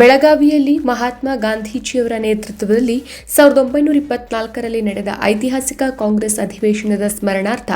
ಬೆಳಗಾವಿಯಲ್ಲಿ ಮಹಾತ್ಮ ಗಾಂಧೀಜಿಯವರ ನೇತೃತ್ವದಲ್ಲಿ ಸಾವಿರದ ಒಂಬೈನೂರ ಇಪ್ಪತ್ನಾಲ್ಕರಲ್ಲಿ ನಡೆದ ಐತಿಹಾಸಿಕ ಕಾಂಗ್ರೆಸ್ ಅಧಿವೇಶನದ ಸ್ಮರಣಾರ್ಥ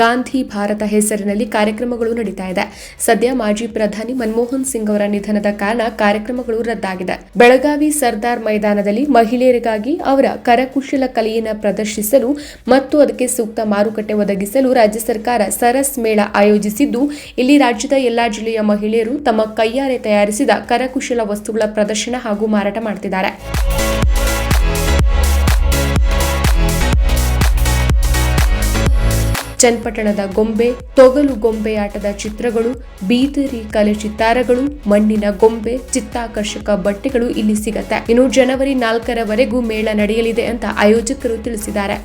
ಗಾಂಧಿ ಭಾರತ ಹೆಸರಿನಲ್ಲಿ ಕಾರ್ಯಕ್ರಮಗಳು ನಡೀತಾ ಇದೆ. ಸದ್ಯ ಮಾಜಿ ಪ್ರಧಾನಿ ಮನಮೋಹನ್ ಸಿಂಗ್ ಅವರ ನಿಧನದ ಕಾರಣ ಕಾರ್ಯಕ್ರಮಗಳು ರದ್ದಾಗಿದೆ. ಬೆಳಗಾವಿ ಸರ್ದಾರ್ ಮೈದಾನದಲ್ಲಿ ಮಹಿಳೆಯರಿಗಾಗಿ ಅವರ ಕರಕುಶಲ ಕಲೆಯನ್ನು ಪ್ರದರ್ಶಿಸಲು ಮತ್ತು ಅದಕ್ಕೆ ಸೂಕ್ತ ಮಾರುಕಟ್ಟೆ ಒದಗಿಸಲು ರಾಜ್ಯ ಸರ್ಕಾರ ಸರಸ್ ಮೇಳ ಆಯೋಜಿಸಿದ್ದು, ಇಲ್ಲಿ ರಾಜ್ಯದ ಎಲ್ಲಾ ಜಿಲ್ಲೆಯ ಮಹಿಳೆಯರು ತಮ್ಮ ಕೈಯಾರೆ ತಯಾರಿಸಿದ ಕರಕುಶಲ ವಸ್ತುಗಳ ಪ್ರದರ್ಶನ ಹಾಗೂ ಮಾರಾಟ ಮಾಡ್ತಿದ್ದಾರೆ. ಚನ್ನಪಟ್ಟಣದ ಗೊಂಬೆ, ತೊಗಲು ಗೊಂಬೆ ಆಟದ ಚಿತ್ರಗಳು, ಬೀದರಿ ಕಲೆ ಚಿತ್ತಾರಗಳು, ಮಣ್ಣಿನ ಗೊಂಬೆ, ಚಿತ್ತಾಕರ್ಷಕ ಬಟ್ಟೆಗಳು ಇಲ್ಲಿ ಸಿಗತ್ತೆ. ಇನ್ನು ಜನವರಿ ನಾಲ್ಕರವರೆಗೂ ಮೇಳ ನಡೆಯಲಿದೆ ಅಂತ ಆಯೋಜಕರು ತಿಳಿಸಿದ್ದಾರೆ.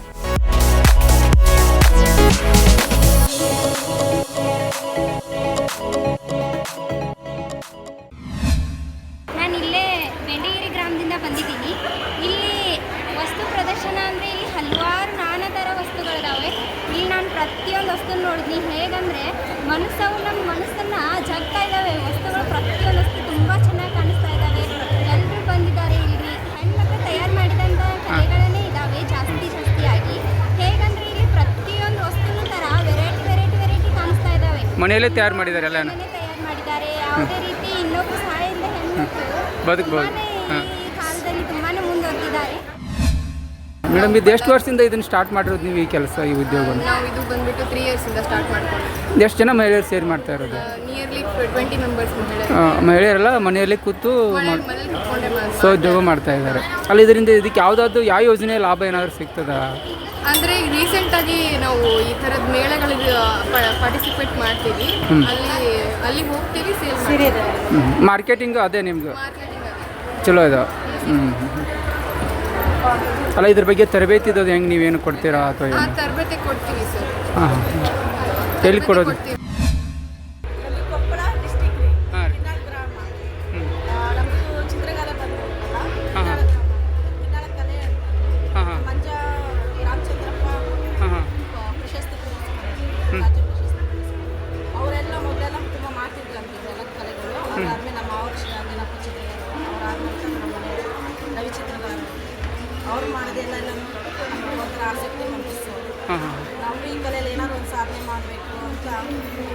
ಬಂದಿದ್ದೀನಿ. ಇಲ್ಲಿ ವಸ್ತು ಪ್ರದರ್ಶನ ಅಂದರೆ ಇಲ್ಲಿ ಹಲವಾರು ನಾನಾ ಥರ ವಸ್ತುಗಳಿದಾವೆ. ಇಲ್ಲಿ ನಾನು ಪ್ರತಿಯೊಂದು ವಸ್ತು ನೋಡಿದ್ನಿ. ಹೇಗಂದರೆ ಮನಸ್ಸವು ನಮ್ಮ ಮನಸ್ಸನ್ನು ಜಗ್ತಾ ಇದ್ದಾವೆ ವಸ್ತುಗಳು ಪ್ರತಿಯೊಂದು ವಸ್ತು ತುಂಬ ಚೆನ್ನಾಗಿ ಕಾಣಿಸ್ತಾ ಇದ್ದಾವೆ ಎಲ್ಲರೂ ಬಂದಿದ್ದಾರೆ ಇಲ್ಲಿ. ಹೆಣ್ಮಕ್ಳು ತಯಾರು ಮಾಡಿದಂಥ ಕಲೆಗಳನ್ನೇ ಇದ್ದಾವೆ ಜಾಸ್ತಿ ಜಾಸ್ತಿಯಾಗಿ ಹೇಗಂದರೆ ಇಲ್ಲಿ ಪ್ರತಿಯೊಂದು ವಸ್ತುನೂ ಥರ ವೆರೈಟಿ ವೆರೈಟಿ ವೆರೈಟಿ ಕಾಣಿಸ್ತಾ ಇದ್ದಾವೆ ಮನೆಯಲ್ಲೇ ತಯಾರು ಮಾಡಿದ್ದಾರೆ ಎಲ್ಲ ತಯಾರು ಮಾಡಿದ್ದಾರೆ. ಯಾವುದೇ ರೀತಿ ಇನ್ನೊಬ್ಬರು ಸಹಾಯದಿಂದ ಹೆಣ್ಮಕ್ಳು ಬದುಕ್ಬೋದು. ಮೇಡಮ್ ಇದು ಎಷ್ಟು ವರ್ಷದಿಂದ ಇದನ್ನು ಸ್ಟಾರ್ಟ್ ಮಾಡಿರೋದು ನೀವು ಈ ಕೆಲಸ ಈ ಉದ್ಯೋಗವನ್ನು ನಾವು ಇದು ಬಂದ್ಬಿಟ್ಟು ತ್ರೀ ಇಯರ್ಸಿಂದ ಸ್ಟಾರ್ಟ್ ಮಾಡ್ಕೊಂಡು ಎಷ್ಟು ಜನ ಮಹಿಳೆಯರು ಸೇರಿ ಮಾಡ್ತಾ ಇರೋದು? ನಿಯರ್ಲಿ ಟ್ವೆಂಟಿ ಮೆಂಬರ್ಸ್ ಆ, ಮಹಿಳೆಯರೆಲ್ಲ ಮನೆಯಲ್ಲಿ ಕೂತು ಮನೇಲಿ ಕುತ್ಕೊಂಡೆ ಸೊ ಉದ್ಯೋಗ ಮಾಡ್ತಾ ಇದ್ದಾರೆ. ಅಲ್ಲಿ ಇದರಿಂದ ಇದಕ್ಕೆ ಯಾವುದಾದ್ರು ಯಾವ ಯೋಜನೆ ಲಾಭ ಏನಾದರೂ ಸಿಗ್ತದ? ಅಂದ್ರೆ ರೀಸೆಂಟಾಗಿ ನಾವು ಈ ಥರದ ಮೇಳಗಳಿಗೆ ಪಾರ್ಟಿಸಿಪೇಟ್ ಮಾಡ್ತೀವಿ. ಅಲ್ಲಿ ಅಲ್ಲಿ ಹೋಗ್ತೀವಿ ಸೇಲ್ ಮಾರ್ಕೆಟಿಂಗ್ ಅದೇ ನಿಮ್ಗೆ ಮಾರ್ಕೆಟಿಂಗ್ ಚಲೋ ಇದೆ. ಹ್ಞೂ ಅಲ್ಲ ಇದ್ರ ಬಗ್ಗೆ ತರಬೇತಿ ಇದ್ದದ್ದು ಹೆಂಗೆ ನೀವೇನು ಕೊಡ್ತೀರಾ ಅಥವಾ ಆ ತರಬೇತಿ ಕೊಡ್ತೀವಿ ಸರ್. ಹಾಂ ಎಲ್ಲಿ ಕೊಡೋದು.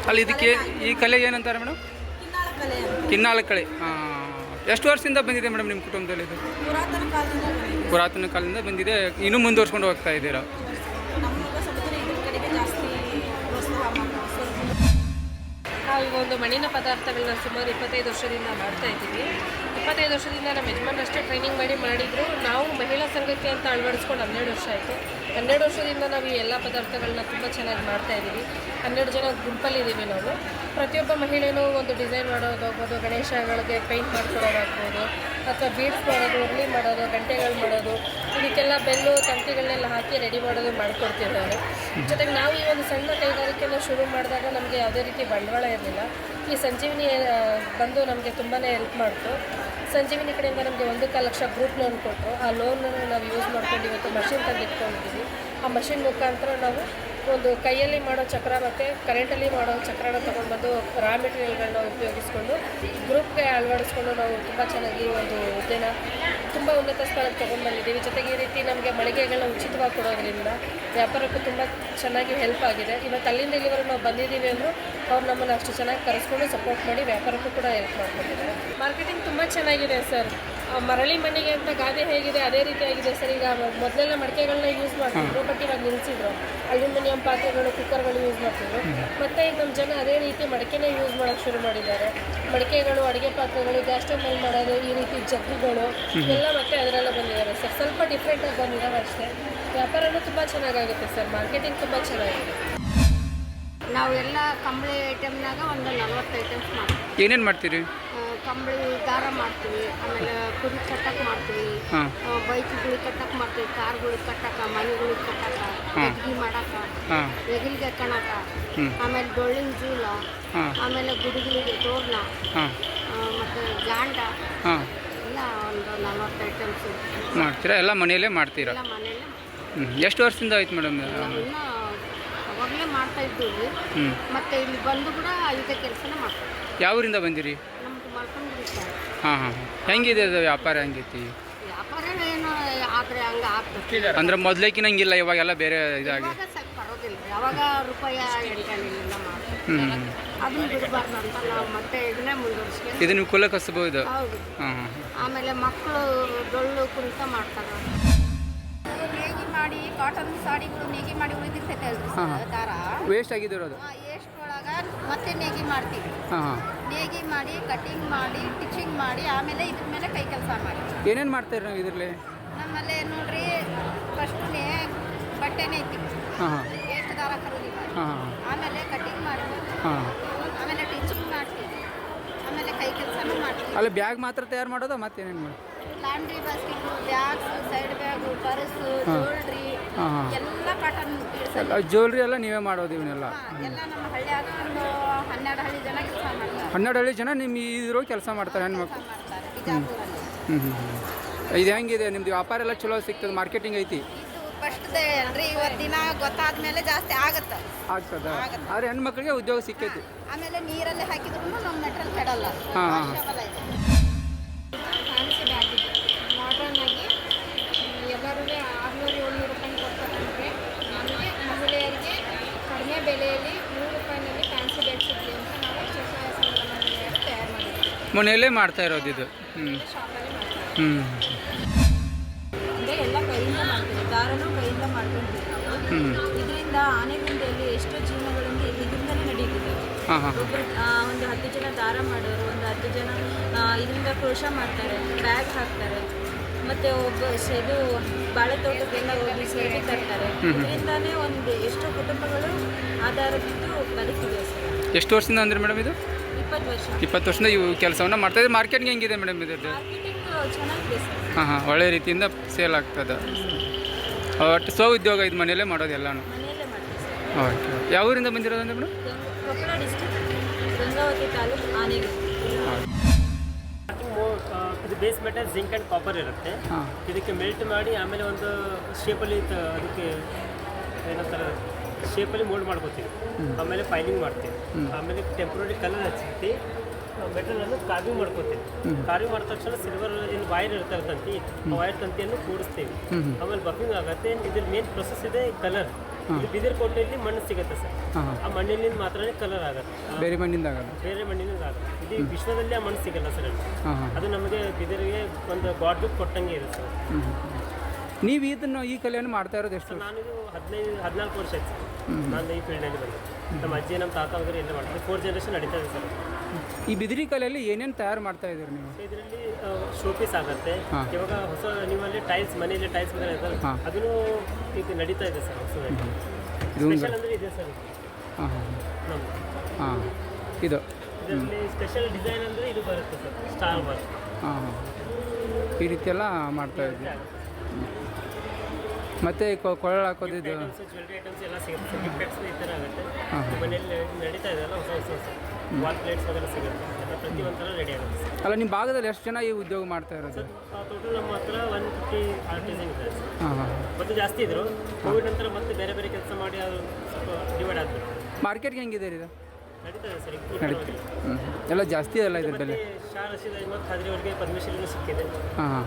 ಅಲ್ಲಿ ಇದಕ್ಕೆ ಈ ಕಲೆ ಏನಂತಾರೆ ಮೇಡಮ್? ಕಿನ್ನಾಳ ಕಲೆ ಕಿನ್ನಾಳ ಕಳೆ ಹಾಂ ಎಷ್ಟು ವರ್ಷದಿಂದ ಬಂದಿದೆ ಮೇಡಮ್ ನಿಮ್ಮ ಕುಟುಂಬದಲ್ಲಿ ಇದು? ಪುರಾತನ ಕಾಲದಿಂದ ಬಂದಿದೆ. ಪುರಾತನ ಕಾಲದಿಂದ ಬಂದಿದೆ ಇನ್ನೂ ಮುಂದುವರ್ಸ್ಕೊಂಡು ಹೋಗ್ತಾ ಇದ್ದೀರಾ? ನಾವು ಒಂದು ಮಣ್ಣಿನ ಪದಾರ್ಥಗಳನ್ನ ಸುಮಾರು ಇಪ್ಪತ್ತೈದು ವರ್ಷದಿಂದ ಮಾಡ್ತಾ ಇದ್ದೀವಿ. ಇಪ್ಪತ್ತೈದು ವರ್ಷದಿಂದ ನಮ್ಮ ಯಜಮಾನರಷ್ಟೇ ಟ್ರೈನಿಂಗ್ ಮಾಡಿ ಮಾಡಿದ್ರು. ಸಂಘಕ್ಕೆ ಅಂತ ಅಳವಡಿಸ್ಕೊಂಡು ಹನ್ನೆರಡು ವರ್ಷ ಆಯಿತು. ಹನ್ನೆರಡು ವರ್ಷದಿಂದ ನಾವು ಈ ಎಲ್ಲ ಪದಾರ್ಥಗಳನ್ನ ತುಂಬ ಚೆನ್ನಾಗಿ ಮಾಡ್ತಾ ಇದ್ದೀವಿ. ಹನ್ನೆರಡು ಜನ ಗುಂಪಲ್ಲಿದ್ದೀವಿ ನಾವು. ಪ್ರತಿಯೊಬ್ಬ ಮಹಿಳೆಯೂ ಒಂದು ಡಿಸೈನ್ ಮಾಡೋದಾಗ್ಬೋದು ಗಣೇಶಗಳಿಗೆ ಪೇಂಟ್ ಮಾಡ್ಕೊಡೋದಾಗ್ಬೋದು ಅಥವಾ ಬೀಡ್ಸ್ ಮಾಡೋದು ಉರುಳಿ ಮಾಡೋದು, ಗಂಟೆಗಳು ಮಾಡೋದು ಇದಕ್ಕೆಲ್ಲ ಬೆಲ್ಲು, ತಂತಿಗಳನ್ನೆಲ್ಲ ಹಾಕಿ ರೆಡಿ ಮಾಡೋದು ಮಾಡ್ಕೊಡ್ತಿದ್ದಾರೆ. ಜೊತೆಗೆ ನಾವು ಈ ಒಂದು ಸಣ್ಣ ಕೈಗಾರಿಕೆನ ಶುರು ಮಾಡಿದಾಗ ನಮಗೆ ಯಾವುದೇ ರೀತಿ ಬಂಡವಾಳ ಇರಲಿಲ್ಲ. ಈ ಸಂಜೀವಿನಿ ಬಂದು ನಮಗೆ ತುಂಬಾ ಹೆಲ್ಪ್ ಮಾಡ್ತು. ಸಂಜೀವಿನಿ ಕಡೆಯಿಂದ ನಮಗೆ ಒಂದು ಕಾಲು ಲಕ್ಷ ಗ್ರೂಪ್ ಲೋನ್ ಕೊಟ್ಟರು ಆ ಲೋನನ್ನು ನಾವು ಯೂಸ್ ಮಾಡ್ಕೊಂಡು ಇವತ್ತು ಮಷಿನ್ ತಂದು ಇಟ್ಕೊಂಡಿದ್ದೀವಿ ಆ ಮಷಿನ್ ಮುಖಾಂತರ ನಾವು ಒಂದು ಕೈಯಲ್ಲಿ ಮಾಡೋ ಚಕ್ರ ಮತ್ತು ಕರೆಂಟಲ್ಲಿ ಮಾಡೋ ಚಕ್ರನ ತೊಗೊಂಡ್ಬಂದು ರಾ ಮೆಟೀರಿಯಲ್ಗಳನ್ನ ಉಪಯೋಗಿಸ್ಕೊಂಡು ಗ್ರೂಪ್ಗೆ ಅಳವಡಿಸ್ಕೊಂಡು ನಾವು ತುಂಬ ಚೆನ್ನಾಗಿ ಒಂದು ಹುದ್ದೆನ ತುಂಬ ಉನ್ನತ ಸ್ಥಾನಕ್ಕೆ ತೊಗೊಂಡ್ಬಂದಿದ್ದೀವಿ ಜೊತೆಗೆ ಈ ರೀತಿ ನಮಗೆ ಮಳಿಗೆಗಳನ್ನ ಉಚಿತವಾಗಿ ಕೊಡೋದ್ರಿಂದ ವ್ಯಾಪಾರಕ್ಕೂ ತುಂಬ ಚೆನ್ನಾಗಿ ಹೆಲ್ಪ್ ಆಗಿದೆ. ಇವತ್ತು ಅಲ್ಲಿಂದ ಇಲ್ಲಿವರೆಗೂ ನಾವು ಬಂದಿದ್ದೀವಿ ಅಂದರೂ ಅವ್ರು ನಮ್ಮನ್ನು ಅಷ್ಟು ಚೆನ್ನಾಗಿ ಕರೆಸ್ಕೊಂಡು ಸಪೋರ್ಟ್ ಮಾಡಿ ವ್ಯಾಪಾರಕ್ಕೂ ಕೂಡ ಹೆಲ್ಪ್ ಮಾಡ್ಕೊಂಡಿದ್ದಾರೆ ಮಾರ್ಕೆಟಿಂಗ್ ತುಂಬ ಚೆನ್ನಾಗಿದೆ ಸರ್. ಮರಳಿ ಮನೆಗೆ ಅಂತ ಗಾದೆ ಹೇಗಿದೆ ಅದೇ ರೀತಿಯಾಗಿದೆ ಸರ್ ಈಗ ಮೊದಲೆಲ್ಲ ಮಡಕೆಗಳನ್ನ ಯೂಸ್ ಮಾಡ್ತಿದ್ರು. ಬಟ್ ಇವಾಗ ನಿಲ್ಸಿದ್ರು. ಅಲ್ಯೂಮಿನಿಯಂ ಪಾತ್ರೆಗಳು ಕುಕ್ಕರ್ಗಳು ಯೂಸ್ ಮಾಡ್ತಿದ್ರು. ಮತ್ತೆ ಈಗ ನಮ್ಮ ಜನ ಅದೇ ರೀತಿ ಮಡಕೆನೇ ಯೂಸ್ ಮಾಡೋಕ್ಕೆ ಶುರು ಮಾಡಿದ್ದಾರೆ. ಮಡಕೆಗಳು ಅಡುಗೆ ಪಾತ್ರೆಗಳು ಗ್ಯಾಸ್ ಮೇಲೆ ಮಾಡೋದು ಈ ರೀತಿ ಜಗ್ಗುಗಳು ಎಲ್ಲ ಮತ್ತೆ ಅದರೆಲ್ಲ ಬಂದಿದ್ದಾರೆ ಸರ್. ಸ್ವಲ್ಪ ಡಿಫ್ರೆಂಟಾಗಿ ಬಂದಿದ್ದಾವೆ ಅಷ್ಟೇ. ವ್ಯಾಪಾರನೂ ತುಂಬ ಚೆನ್ನಾಗಾಗುತ್ತೆ ಸರ್. ಮಾರ್ಕೆಟಿಂಗ್ ತುಂಬ ಚೆನ್ನಾಗಿದೆ. ನಾವೆಲ್ಲ ಕಂಬಳಿ ಐಟಮ್ನಾಗ ಒಂದು ನಲ್ವತ್ತು ಐಟಮ್ಸ್ ಮಾಡ್ತೀವಿ. ಏನೇನು ಮಾಡ್ತೀರಿ? ಕಂಬಳಿ ದಾರ ಮಾಡ್ತೀವಿ ಆಮೇಲೆ ಕುರಿ ಕಟ್ಟಕ್ ಮಾಡ್ತೀವಿ ಬೈಕ್ಗಳಿಗೆ ಕಟ್ಟಕ್ ಮಾಡ್ತೀವಿ ಕಾರ್ಗಳಿಗೆ ಕಟ್ಟಕ ಮನೆಗಳಿಗೆ ಕಟ್ಟಕ ಅಡ್ಗಿ ಮಾಡಕ ಎಗಿಲಿಗೆ ಕಣಕ. ಆಮೇಲೆ ಡೊಳ್ಳಿನ ಜೂಲ ಆಮೇಲೆ ಗುಡಿಗಳಿಗೆ ತೋರಣ ಮತ್ತೆ ಜಾಂಡ ಎಲ್ಲ ಒಂದು ನಲ್ವತ್ತು ಐಟಮ್ಸ್ ಮಾಡ್ತೀರಾ? ಎಲ್ಲ ಮನೆಯಲ್ಲೇ ಮಾಡ್ತೀರಾ? ಎಷ್ಟು ವರ್ಷದಿಂದ ಆಯ್ತು ಮೇಡಮ್ ಅವಾಗಲೇ ಮಾಡ್ತಾ ಇದ್ದೀವಿ. ಮತ್ತೆ ಮತ್ತು ಇಲ್ಲಿ ಬಂದು ಕೂಡ ಇದೇ ಕೆಲಸನ ಮಾಡ್ತೀವಿ. ಯಾವ ಊರಿಂದ ಬಂದಿರಿ? ಮಾಡ್ಕೊಂಡು ಬಿಡ್ತಾರೆ ಹಾಂ ಹಾಂ. ಹೆಂಗಿದೆ ಅದು ವ್ಯಾಪಾರ ಹೆಂಗೈತಿ? ವ್ಯಾಪಾರ ಏನು ಆದರೆ ಹಂಗೆ ಆಗ್ತದೆ. ಅಂದ್ರೆ ಮೊದ್ಲೇಕಿನ ಹಂಗಿಲ್ಲ ಇವಾಗೆಲ್ಲ ಬೇರೆ ಇದಾಗಿ. ಇವಾಗ ಸ್ವಲ್ಪ ಬರೋದಿಲ್ಲ ಯಾವಾಗ ರೂಪಾಯಿ ಮಾಡ್ತೀವಿ ಹ್ಞೂ ಅದನ್ನ ಬಿಡಬಾರ್ದು ಅಂತ ನಾವು ಮತ್ತೆ ಇದನ್ನೇ ಮುಂದುವರಿಸ್ಕೊಂಡು ಇದು ನೀವು ಕುಲ ಕಸಬಹುದು? ಇದು ಹೌದು. ಹಾಂ ಹಾಂ ಆಮೇಲೆ ಮಕ್ಕಳು ಡೊಳ್ಳು ಕುಣಿತ ಮಾಡ್ತಾರೆ. ನೇಗಿ ಮಾಡಿ ಕಾಟನ್ ಸಾಡಿಗಳು ನೇಗಿ ಮಾಡಿ ಉಳಿದಿರ್ತೈತೆ ಅಲ್ರಿ ದಾರ? ವೇಸ್ಟ್ ಆಗಿದಿರೋದು ಎಷ್ಟೊಳಗ ಮತ್ತೆ ನೇಗಿ ಮಾಡ್ತೀವಿ. ಹಾಂ ಹಾಂ. ನೇಗಿ ಮಾಡಿ ಕಟಿಂಗ್ ಮಾಡಿ ಟಿಚಿಂಗ್ ಮಾಡಿ ಆಮೇಲೆ ಇದ್ರ ಮೇಲೆ ಕೈ ಕೆಲಸ ಮಾಡಿ. ಏನೇನು ಮಾಡ್ತೀರಿ ನಾವು ಇದರಲ್ಲಿ? ನಮ್ಮಲ್ಲಿ ನೋಡ್ರಿ ಫಸ್ಟ್ನೇ ಬಟ್ಟೆನೇ ಐತಿ ಹಾಂ ಹಾಂ. ಎಷ್ಟು ದಾರ ಖರೀದಿ ಮಾಡಿ. ಹಾಂ ಹಾಂ. ಆಮೇಲೆ ಕಟಿಂಗ್ ಮಾಡ್ತೀವಿ ಹಾಂ. ಆಮೇಲೆ ಟಿಚಿಂಗ್ ಮಾಡ್ತೀವಿ. ಆಮೇಲೆ ಕೈ ಕೆಲಸನೂ ಮಾಡ್ತೀವಿ. ಅಲ್ಲಿ ಬ್ಯಾಗ್ ಮಾತ್ರ ತಯಾರು ಮಾಡೋದು ಮತ್ತೆ ಏನೇನು ಮಾಡಿ laundry basket bag side bag purse. Jewellery ಹಾಂ ಹಾಂ. ಎಲ್ಲ ಕಾಟನ್ ಎಲ್ಲ ಜ್ಯುವೆಲ್ರಿ ಎಲ್ಲ ನೀವೇ ಮಾಡೋದು ಇವನ್ನೆಲ್ಲ. ಎಲ್ಲ ನಮ್ಮ ಹಳ್ಳಿ ಒಂದು ಹನ್ನೆರಡು ಹಳ್ಳಿ ಜನ ಕೆಲಸ ಮಾಡ್ತಾರೆ ಹನ್ನೆರಡು ಹಳ್ಳಿ ಜನ ನಿಮ್ಮ ಇದ್ರೋ ಕೆಲಸ ಮಾಡ್ತಾರೆ ಹೆಣ್ಮಕ್ಳು. ಹ್ಞೂ ಹ್ಞೂ ಹ್ಞೂ ಇದು ಹೆಂಗಿದೆ? ನಿಮ್ದು ವ್ಯಾಪಾರ ಎಲ್ಲ ಚಲೋ ಸಿಗ್ತದೆ ಮಾರ್ಕೆಟಿಂಗ್ ಐತಿ? ಫಸ್ಟ್ದೇ ಅಲ್ರಿ ಇವತ್ತು ದಿನ ಗೊತ್ತಾದ್ಮೇಲೆ ಜಾಸ್ತಿ ಆಗತ್ತೆ. ಆಗ್ತದ? ಆದ್ರೆ ಹೆಣ್ಮಕ್ಳಿಗೆ ಉದ್ಯೋಗ ಸಿಕ್ಕೈತಿ. ಆಮೇಲೆ ನೀರಲ್ಲಿ ಹಾಕಿದ್ರು ನಮ್ಮ ಮೆಟ್ರಲ್ ಕೆಡಲ್ಲ. ಹಾ, ಹಾ. ಮನೆಯಲ್ಲೇ ಮಾಡ್ತಾ ಇರೋದು ಇದು. ಹ್ಞೂ ಹ್ಞೂ ಎಲ್ಲ ಕೈಯಿಂದ ಮಾಡ್ತೀವಿ. ದಾರನೂ ಕೈಯಿಂದ ಹ್ಞೂ ಇದರಿಂದ ಆನೆಗುಂದಿಯಲ್ಲಿ ಎಷ್ಟೋ ಜೀವನಗಳಿಂದ ಇದರಿಂದಲೇ ನಡೀತಿದೆ. ಒಂದು ಹತ್ತು ಜನ ದಾರ ಮಾಡೋರು ಒಂದು ಹತ್ತು ಜನ ಇದರಿಂದ ಕ್ರೋಶ ಮಾಡ್ತಾರೆ ಬ್ಯಾಗ್ ಹಾಕ್ತಾರೆ ಮತ್ತು ಒಬ್ಬ ಸ- ಇದು ಬಾಳೆ ತೋಟಕ್ಕೆಲ್ಲ ಹೋಗಿ ಸೇರಿ ತರ್ತಾರೆ. ಇದರಿಂದಾನೇ ಒಂದು ಎಷ್ಟೋ ಕುಟುಂಬಗಳು ಆಧಾರ ಬಿದ್ದು ಬದುಕಿದೆ ಸರ್. ಎಷ್ಟು ವರ್ಷದಿಂದ ಅಂದ್ರೆ ಮೇಡಮ್ ಇದು? ಇಪ್ಪತ್ತು ವರ್ಷ. ಇಪ್ಪತ್ತು ವರ್ಷದಿಂದ ಇವು ಕೆಲಸವನ್ನು ಮಾಡ್ತಾ ಇದ್ದೀವಿ ಮಾರ್ಕೆಟ್ಗೆ ಹೆಂಗಿದೆ ಮೇಡಮ್ ಇದ್ರದ್ದು? ಮಾರ್ಕೆಟಿಂಗ್ ಚೆನ್ನಾಗಿದೆ ಸರ್ ಹಾಂ ಹಾಂ ಒಳ್ಳೆ ರೀತಿಯಿಂದ ಸೇಲ್ ಆಗ್ತದೆ. ಒಟ್ಟು ಸ್ವ ಉದ್ಯೋಗ ಇದು ಮನೆಯಲ್ಲೇ ಮಾಡೋದು ಎಲ್ಲನೂ? ಮನೆಯಲ್ಲೇ ಮಾಡ್ತೀವಿ ಸರ್ ಓಕೆ ಯಾವ ಊರಿಂದ ಬಂದಿರೋದು ಅಂದ್ರೆ ಮೇಡಮ್ ಗಂಗ- ಕೊಪ್ಪಳ ಡಿಸ್ಟಿಕ್ ಗಂಗಾವತಿ ತಾಲೂಕು ಆನೆಗುಂದಿ ಮೋ- ಆ, ಇದು base metal zinc and copper ಇರುತ್ತೆ. ಹಾಂ. ಇದಕ್ಕೆ ಮೆಲ್ಟ್ ಮಾಡಿ ಆಮೇಲೆ ಒಂದು ಶೇಪಲ್ಲಿ ತ- ಅದಕ್ಕೆ ಏನಂತಾರೆ ಶೇಪಲ್ಲಿ ಮೋಲ್ಡ್ ಮಾಡ್ಕೋತೀವಿ. ಆಮೇಲೆ ಫೈಲಿಂಗ್ ಮಾಡ್ತೀವಿ. ಆಮೇಲೆ ಟೆಂಪ್ರರಿ ಕಲರ್ ಹಚ್ಚಿ ಮೆಟಲನ್ನು ಕಾರ್ವಿಂಗ್ ಮಾಡ್ಕೋತೀವಿ. ಕಾರ್ವಿಂಗ್ ಮಾಡಿದ ತಕ್ಷಣ ಸಿಲ್ವರ್ ಏನು ವೈರ್ ಇರ್ತಾರೆ ತಂತಿ. ಆ ವೈರ್ ತಂತಿಯನ್ನು ಕೂಡಿಸ್ತೀವಿ ಆಮೇಲೆ ಬಫಿಂಗ್ ಆಗುತ್ತೆ. ಇದ್ರ ಮೇನ್ ಪ್ರೊಸೆಸ್ ಇದೆ ಕಲರ್ ಬಿದಿರು ಕೋಟೆಯಲ್ಲಿ ಮಣ್ಣು ಸಿಗುತ್ತೆ ಸರ್. ಆ ಮಣ್ಣಿನಿಂದ ಮಾತ್ರ ಕಲರ್ ಆಗುತ್ತೆ. ಬೇರೆ ಮಣ್ಣಿಂದ ಬೇರೆ ಮಣ್ಣಿನಿಂದ ಆಗುತ್ತೆ ಇದು ವಿಶ್ವದಲ್ಲಿ ಆ ಮಣ್ಣು ಸಿಗಲ್ಲ ಸರ್ ಅದು. ನಮಗೆ ಬಿದಿರಿಗೆ ಒಂದು ಗಾಡ್ ಬುಕ್ ಕೊಟ್ಟಂಗೆ ಇದೆ ಸರ್. ನೀವು ಇದನ್ನು ಈ ಕಲೆಯನ್ನು ಮಾಡ್ತಾ ಇರೋದು ಎಷ್ಟು ನಾನು ಹದಿನೈದು ಹದಿನಾಲ್ಕು ವರ್ಷ ಆಯ್ತು ಸರ್. ನಾನು ಈ ಫೀಲ್ಡಲ್ಲಿ ಬಂದೆ ನಮ್ಮ ಅಜ್ಜಿ ನಮ್ಮ ತಾತ ಅವರು ಎಲ್ಲ ಮಾಡ್ತಾರೆ. ಫೋರ್ ಜನರೇಷನ್ ನಡೀತಾ ಇದೆ ಸರ್. ಈ ಬಿದಿರಿ ಕಲೆಯಲ್ಲಿ ಏನೇನು ತಯಾರು ಮಾಡ್ತಾ ಇದ್ದೀರಿ ನೀವು? ಇದರಲ್ಲಿ ಶೋಪೀಸ್ ಆಗುತ್ತೆ. ಇವಾಗ ಹೊಸ ನಿಮ್ಮಲ್ಲಿ ಟೈಲ್ಸ್ ಮನೆಯಲ್ಲಿ ಟೈಲ್ಸ್ ಬಗ್ಗೆ ಇದೆ. ಅದನ್ನು ಈಗ ನಡೀತಾ ಇದೆ ಸರ್ ಹೊಸದಾಗಿ. ಇದು ಸ್ಪೆಷಲ್ ಅಂದರೆ ಇದೆ ಸರ್. ಹಾಂ ಹಾಂ ಹಾಂ. ಇದು. ಇದರಲ್ಲಿ ಸ್ಪೆಷಲ್ ಡಿಸೈನ್ ಅಂದರೆ ಇದು ಬರುತ್ತೆ ಸರ್ ಸ್ಟಾರ್ ಬರುತ್ತೆ ಹಾಂ ಹಾಂ ಈ ರೀತಿ ಎಲ್ಲ ಮಾಡ್ತಾ ಇದ್ದೀವಿ ಮತ್ತು ಕೊಳಲು ಹಾಕೋದಿದ್ದು ಜ್ಯುವೆಲ್ರಿ ಐಟಮ್ಸ್ ಎಲ್ಲ ಸಿಗುತ್ತೆ. ಗಿಫ್ಟ್ ಈ ಥರ ಆಗುತ್ತೆ. ಮನೆಯಲ್ಲಿ ನಡೀತಾ ಇದೆಯಲ್ಲ ಹೊಸ ಹೊಸ ಹೊಸ. ವಾಲ್ ಪ್ಲೇಟ್ಸ್ ಅದೆಲ್ಲ ಸಿಗುತ್ತೆ. ಎಲ್ಲ ಪ್ರತಿಯೊಂಥರ ರೆಡಿ ಆಗುತ್ತೆ. ಸರ್ ಅಲ್ಲ ನಿಮ್ಮ ಭಾಗದಲ್ಲಿ ಎಷ್ಟು ಜನ ಈ ಉದ್ಯೋಗ ಮಾಡ್ತಾ ಇರೋದು? ಟೋಟಲ್ ನಮ್ಮ ಹತ್ರ ಒನ್ ಫಿಫ್ಟಿ ಆರ್ಟಿಸನ್ ಇದೆ ಸರ್. ಹಾಂ ಹಾಂ ಮತ್ತು ಜಾಸ್ತಿ ಇದ್ರು. ಕೋವಿಡ್ ನಂತರ ಮತ್ತೆ ಬೇರೆ ಬೇರೆ ಕೆಲಸ ಮಾಡಿ ಅದು ಸ್ವಲ್ಪ ಡಿವೈಡ್ ಆದ್ರು. ಮಾರ್ಕೆಟ್ಗೆ ಹೆಂಗಿದೆ ರೀ ಇದು? ನಡೀತಾ ಇದೆ ಸರ್ ಎಲ್ಲ ಜಾಸ್ತಿ ಅಲ್ಲ ಇದ್ರ ಬೆಲೆ? ಮತ್ತೆ ಶಾ ರಶೀದ್ ಅಹಮದ್ ಖಾದ್ರಿಯವರಿಗೆ ಪದ್ಮಶ್ರೀನೂ ಸಿಕ್ಕಿದೆ. ಹಾಂ ಹಾಂ.